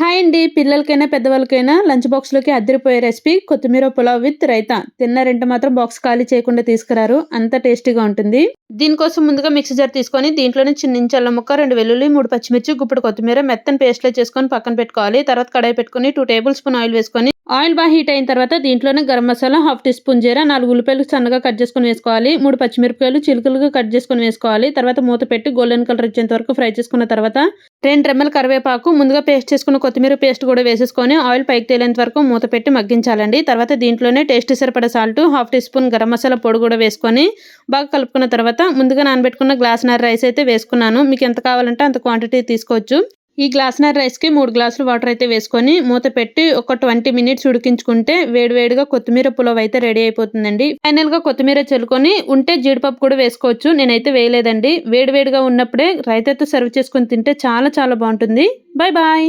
Hi అండి. పిల్లలకైనా పెద్దవాళ్ళకైనా lunch బాక్స్లోకి అద్దరిపోయే రెసిపీ కొత్తిమీర పులావ్ విత్ రైతా. తిన్నారంటే మాత్రం బాక్స్ ఖాళీ చేయకుండా తీసుకురారు. అంత టేస్టీగా ఉంటుంది. దీనికోసం ముందుగా మిక్సీ జార్ తీసుకొని దీంట్లోనే చిన్న ఇంచు అల్లం ముక్క రెండు వెల్లుల్లి మూడు పచ్చిమిర్చి గుప్పుడు కొత్తిమీర మెత్తని పేస్ట్లో చేసుకొని పక్కన పెట్టుకోవాలి. తర్వాత కడాయి పెట్టుకొని టూ టేబుల్ స్పూన్ ఆయిల్ వేసుకొని ఆయిల్ బాగా హీట్ అయిన తర్వాత దీంట్లోనే garam masala half teaspoon జీరా నాలుగు ఉల్లిపాయలు సన్నగా కట్ చేసుకొని వేసుకోవాలి. మూడు పచ్చిమిరపకాయలు చిలుకలుగా కట్ చేసుకొని వేసుకోవాలి. తర్వాత మూత పెట్టి గోల్డెన్ కలర్ వచ్చేంత వరకు ఫ్రై చేసుకున్న తర్వాత రెండు రెమ్మల కరివేపాకు ముందుగా పేస్ట్ చేసుకున్న కొత్తిమీర పేస్ట్ కూడా వేసేసుకొని ఆయిల్ పైకి తేలేంత వరకు మూత పెట్టి మగ్గించాలండి. తర్వాత దీంట్లోనే టేస్ట్ సరిపడ salt half teaspoon garam masala పొడి కూడా వేసుకొని బాగా కలుపుకున్న తర్వాత ముందుగా నానబెట్టుకున్న గ్లాస్ నర్ రైస్ అయితే వేసుకున్నాను. మీకు ఎంత కావాలంటే అంత క్వాంటిటీ తీసుకోవచ్చు. ఈ గ్లాస్నర్ రైస్కి మూడు గ్లాసులు వాటర్ అయితే వేసుకొని మూత పెట్టి ఒక ట్వంటీ మినిట్స్ ఉడికించుకుంటే వేడివేడిగా కొత్తిమీర పులావ్ అయితే రెడీ అయిపోతుందండి. ఫైనల్గా కొత్తిమీర చల్లుకొని ఉంటే జీడిపప్పు కూడా వేసుకోవచ్చు. నేనైతే వేయలేదండి. వేడివేడిగా ఉన్నప్పుడే రైతాతో సర్వ్ చేసుకొని తింటే చాలా చాలా బాగుంటుంది. Bye bye.